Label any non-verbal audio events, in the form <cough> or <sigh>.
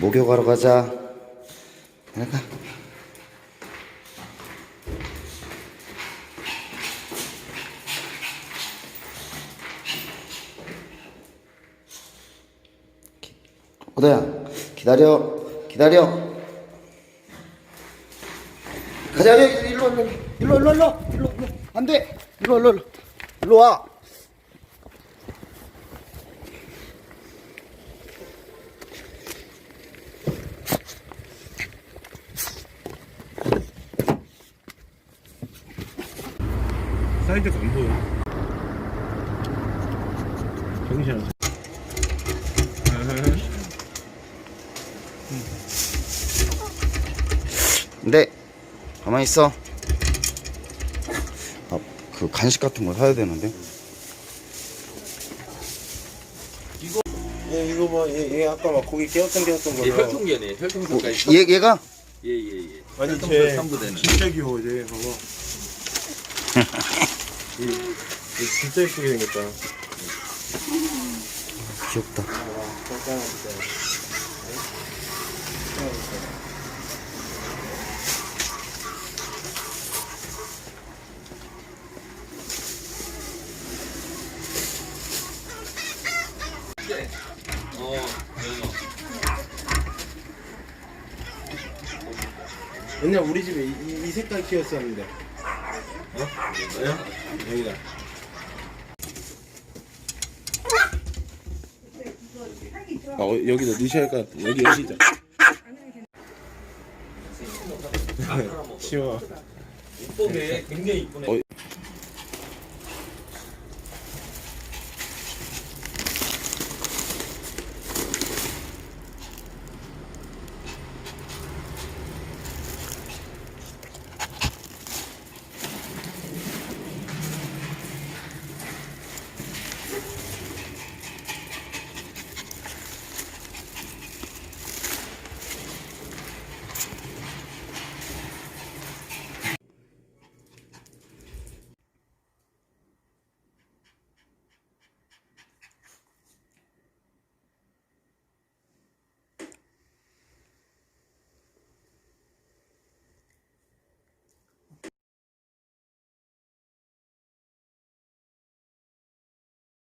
목욕하러 가자. 내가. 호다야, 기다려, 기다려. 가자, 일로, 일로, 일로, 일로, 일로, 일로, 안 돼, 일로, 일로, 일로 와. 사이즈가 안 보여. 정신 안. 근데 가만히 있어 아, 그 간식 같은 거 사야 되는데 얘 이거 봐, 얘, 얘 아까 막 고기 깨웠던 깨웠던 예, 거야. 혈통견이에요. 혈통견까지. 얘, 얘가 예, 예, 예. 아니 혈통견 쟤 삼부대는. 진짜 귀여워 쟤 봐봐. <laughs> 얘, 얘 진짜 예쁘게 생겼다. 귀엽다. 옛날 우리 집에 이, 이- 이 색깔 키웠었는데. 어? 여기다. 여기다. 아, 어, 여기다 넣으셔야 할것 같아. 여기 여기다. 치워. 이쁘게 굉장히 이쁘네. 어,